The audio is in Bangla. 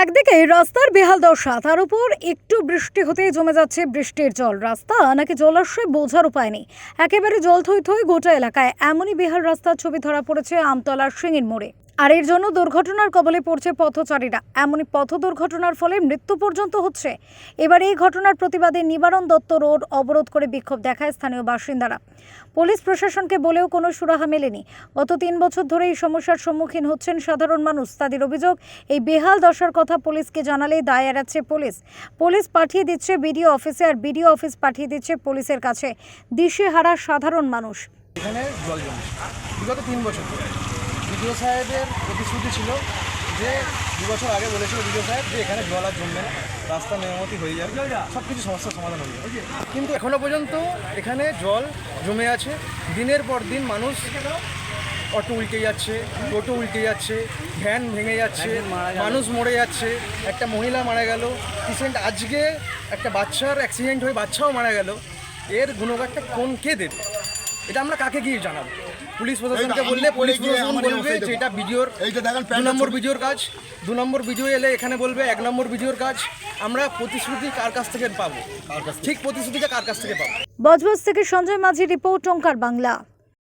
একদিকে রাস্তার বেহাল দশা, তার উপর একটু বৃষ্টি হতেই জমে যাচ্ছে বৃষ্টির জল। রাস্তা নাকি জলাশয় বোঝার উপায় নেই। একেবারে জল থই থই গোটা এলাকায় এমনই বেহাল রাস্তার ছবি ধরা পড়েছে আমতলার সিঙির মোড়ে। আর এর জন্য দুর্ঘটনার কবলে পড়ছে পথচারীরা। এমনই পথ দুর্ঘটনার ফলে মৃত্যু পর্যন্ত হচ্ছে। এবার এই ঘটনার প্রতিবাদে নিবারণ দত্ত রোড অবরোধ করে বিক্ষোভ দেখায় স্থানীয় বাসিন্দারা। পুলিশ প্রশাসনকে বলেও কোনো সুরাহা মেলেনি। গত তিন বছর ধরে এই সমস্যার সম্মুখীন হচ্ছেন সাধারণ মানুষ। তাদের অভিযোগ, এই বেহাল দশার কথা পুলিশকে জানালেই দায় এড়াচ্ছে পুলিশ। পুলিশ পাঠিয়ে দিচ্ছে বিডিও অফিসে আর বিডিও অফিস পাঠিয়ে দিচ্ছে পুলিশের কাছে। দিশেহারা সাধারণ মানুষ। এখানে জল জমে। বিগত তিন বছর বিডিও সাহেবের প্রতিশ্রুতি ছিল যে দু বছর আগে বলেছিল বিডিও সাহেব যে এখানে জল আর জমবে না রাস্তা মেরামতি হয়ে যাবে সব কিছু সমস্যার সমাধান হয়ে যাবে। কিন্তু এখনও পর্যন্ত এখানে জল জমে আছে। দিনের পর দিন মানুষ অটো উল্টে যাচ্ছে টোটো উল্টে যাচ্ছে ভ্যান ভেঙে যাচ্ছে মানুষ মরে যাচ্ছে একটা মহিলা মারা গেল। রিসেন্ট আজকে একটা বাচ্চার অ্যাক্সিডেন্ট হয়ে বাচ্চাও মারা গেল। এর গুণগারটা কোন কে দেবে? এটা আমরা কাকে গিয়ে জানাব? পুলিশ প্রশাসনকে বললে পুলিশ প্রশাসন বলবে যে এটা ভিডিওর দেখেন দু নম্বর ভিডিওর কাজ দু নম্বর ভিডিও এলে এখানে বলবে এক নম্বর ভিডিওর কাজ আমরা প্রতিশ্রুতি কার কাছ থেকে পাবো? ঠিক প্রতিশ্রুতিটা কার কাছ থেকে পাবো? বজবজ থেকে সঞ্জয় মাঝি রিপোর্ট টঙ্কার বাংলা।